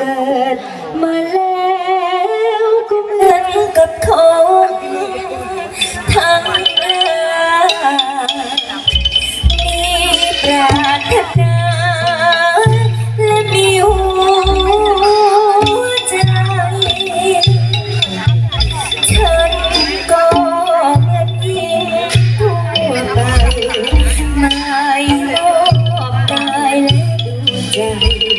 เกิดมาแล้วก็เหมือนกับคนทั้งหลายมีปรารถนาและมีหัวใจ ฉันก็เหมือนยิงทั่วไปไม่มอบกายและดูใจ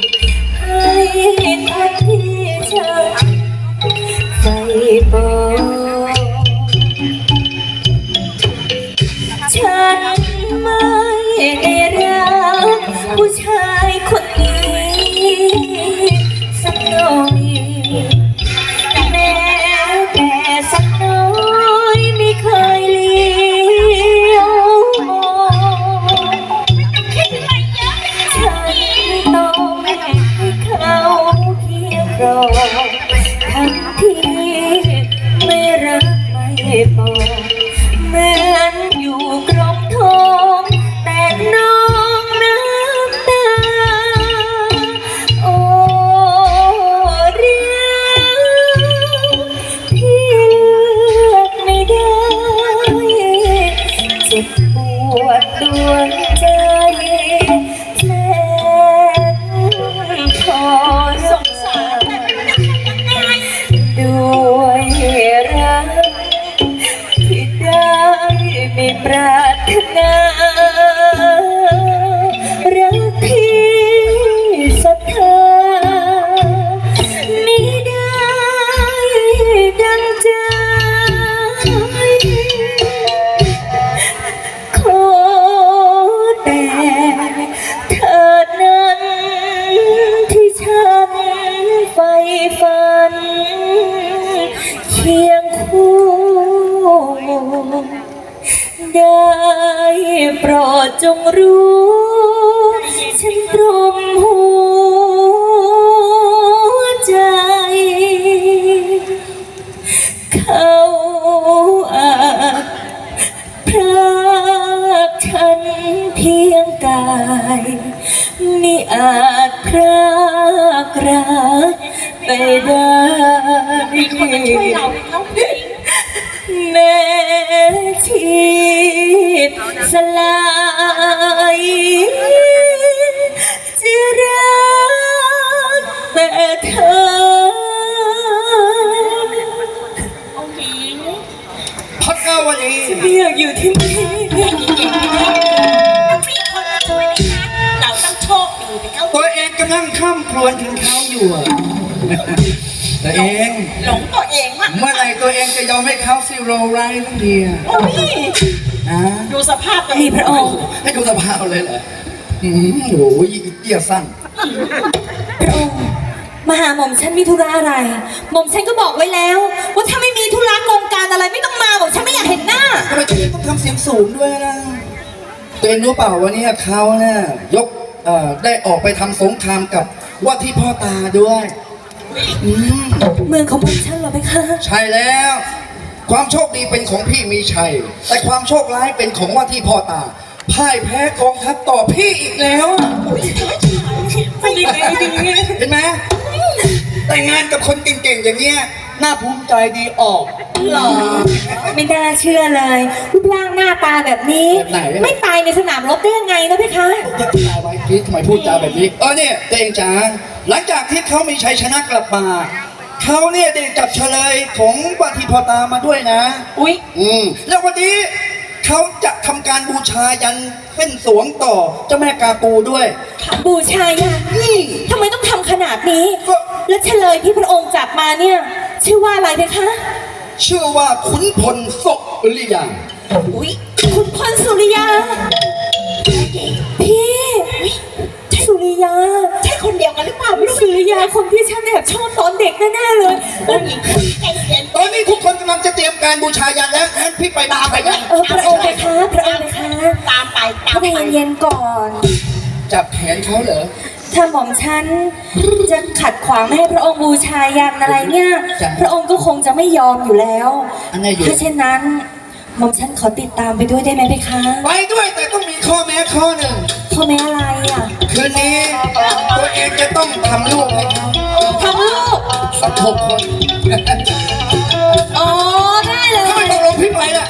ฉั นารักที่ศรัทธาไม่ได้ดังใจ ขอแต่เธอนั้นที่ฉันใฝ่ฝัน โปรดจงรู้ ฉันตรมหัวใจ เขาอาจพรากฉันเพียงกายมิอาจพรากรักไปได้ มีคนมาช่วยเราไหมคะแพักกาวลีไม่อยากอยู่ที่นี่มีคนมาช่วยไหมคะเราต้องโชคดีไปเขาตัวเองกำลังข้ามครวญถึงเขาอยู่อะตัวเอง หลงตัวเองว่ะเมื่อไหร่ตัวเองจะยอมให้เขาซิโรไรทั้งทีอะโอ้ยนะดูสภาพตัวเองพระองค์ให้ดูสภาพเลยเหรออืมโอ้ยเกียร์สั้นพระองค์มาหาหม่อมฉันมีธุระอะไร หม่อมฉันก็บอกไว้แล้ว ว่าถ้าไม่มีธุระกองการอะไรไม่ต้องมาหม่อม ยงสูงด้วยนะ ตัวเองรู้เปล่าวันนี้เขาเนี่ยยกเอ่อได้ออกไปทำสงครามกับว่าที่พ่อตาด้วยอืมเมืองของหม่อมฉันเหรอไหมคะใช่แล้ว ความโชคดีเป็นของพี่มีชัย แต่ความโชคร้ายเป็นของว่าที่พ่อตาพ่ายแพ้กองทัพต่อพี่อีกแล้วเป็นยังไงดีเห็นไหมแต่งงานกับคนเก่งๆอย่างเงี้ยน่าภูมิใจดีออก หรอ ไม่น่าเชื่อเลยรูปร่างหน้าตาแบบนี้ แบบไหนอะไม่ตายในสนามรบได้ยังไงนะพี่คะจะตายไว้คิดทำไมพูดจาแบบนี้เออเนี่ยตัวเองจ๋าหลังจากที่เขามีชัยชนะกลับมาเขาเนี่ยได้จับเฉลยของว่าที่พ่อตามาด้วยนะ อุ้ยอืมแล้ววันนี้เขาจะทำการบูชายันเส้นสวงต่อเจ้าแม่กาปูด้วย บูชายันอืมทำไมต้องทำขนาดนี้ ก็ แล้วเฉลยที่พระองค์จับมาเนี่ย ชื่อว่าอะไรเพคะ ชื่อว่าขุนพลศกหรือยังอุ้ยคุณพลสุริยา พี่ สุริยา ใช่คนเดียวกันหรือเปล่าไม่รู้สุริยาคนที่ฉันแอบชอบตอนเด็กแน่ๆเลยองค์หญิงใจเย็นตอนนี้ทุกคนกำลังจะเตรียมการบูชายันแล้วงั้นพี่ไปตามไปนะเออพระองค์เพคะพระองค์เพคะตามไปตาพมระไปเย็นๆก่อน จับแขนเขาเหรอ ถ้าหม่อมฉันจะขัดขวางไม่ให้พระองค์บูชายันอะไรเนี่ย จ้ะพระองค์ก็คงจะไม่ยอมอยู่แล้ว อันไหนอยู่ ถ้าเช่นนั้นหม่อมฉันขอติดตามไปด้วยได้ไหมเพคะไปด้วยแต่ต้องมีข้อแม้ข้อหนึ่งข้อแม้อะไรอะคืนนี้ตัวเองจะต้องทำลูกให้เขาสักหกคน อ๋อ ได้เลยถ้าไม่ตกลงพี่ไปล่ะ